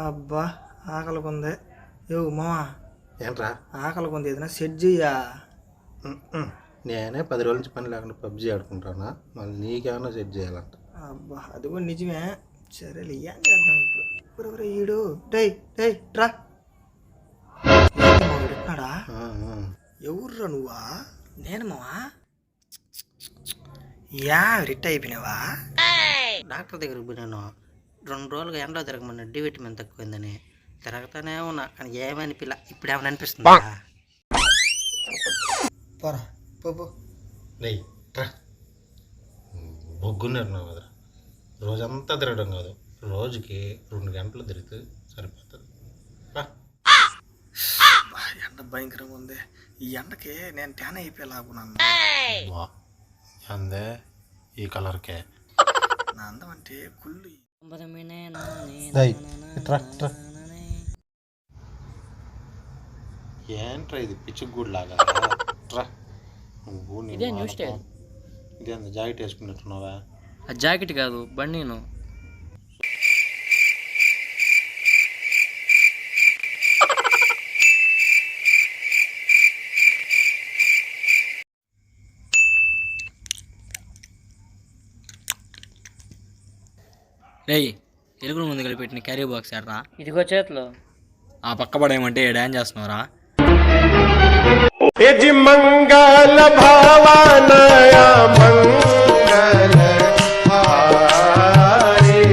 అబ్బా ఆకలి కొంది ఏవు మావా. ఏంట్రా? ఆకలి కొంది ఏదైనా సెట్ చెయ్యా. నేనే పది రోజుల నుంచి పని లేకుండా పబ్జీ ఆడుకుంటానా? మళ్ళీ నీకేమన్నా సెట్ చేయాలంట. అబ్బా అది కూడా నిజమే. సరేలే ఏం చేద్దాం ఇప్పుడు? ఎవరు ఈడు. డై డై రా. ఏంటి మావా, ఈడున్నాడా ఆ, ఆ. ఎవర్రా నువ్వా? నేను మావా? Yeah writ అయిపోయినావా? డాక్టర్ దగ్గరికి పోయినాను. రెండు రోజులుగా ఎండలో తిరగమన్నా డి విటమిన్ తక్కువైందని తిరగతానే ఉన్నా కానీ ఏమని పిల్ల ఇప్పుడు ఏమైనా అనిపిస్తుందా? పోరా పో బొగ్గున్నారు నా రోజంతా తిరగడం కాదు రోజుకి రెండు గంటలు తిరిగితే సరిపోతుంది. ఎండ భయంకరంగా ఉంది. ఈ ఎండకి నేను ట్యాన్ అయిపోయేలాగున్నాను అందే ఈ కలర్కే. నా అందం అంటే కుళ్ళు. ఏంట్రా ఇది పిచ్చి లాగా రా నువ్వు నీ ఇదే న్యూ వాడకం. స్టైల్. ఇదేంత జాకెట్ వేసుకున్నట్టున్నావా ఆ జాకెట్ కాదు బండిను రేయ్ ఎలుగుల ముందు కలిపెట్టిన క్యారీ బాక్స్ ఎడరా ఇదిగో చేతిలో. ఆ పక్క పడేయమంటే డాన్స్ చేస్తున్నారా మంగళ భావానా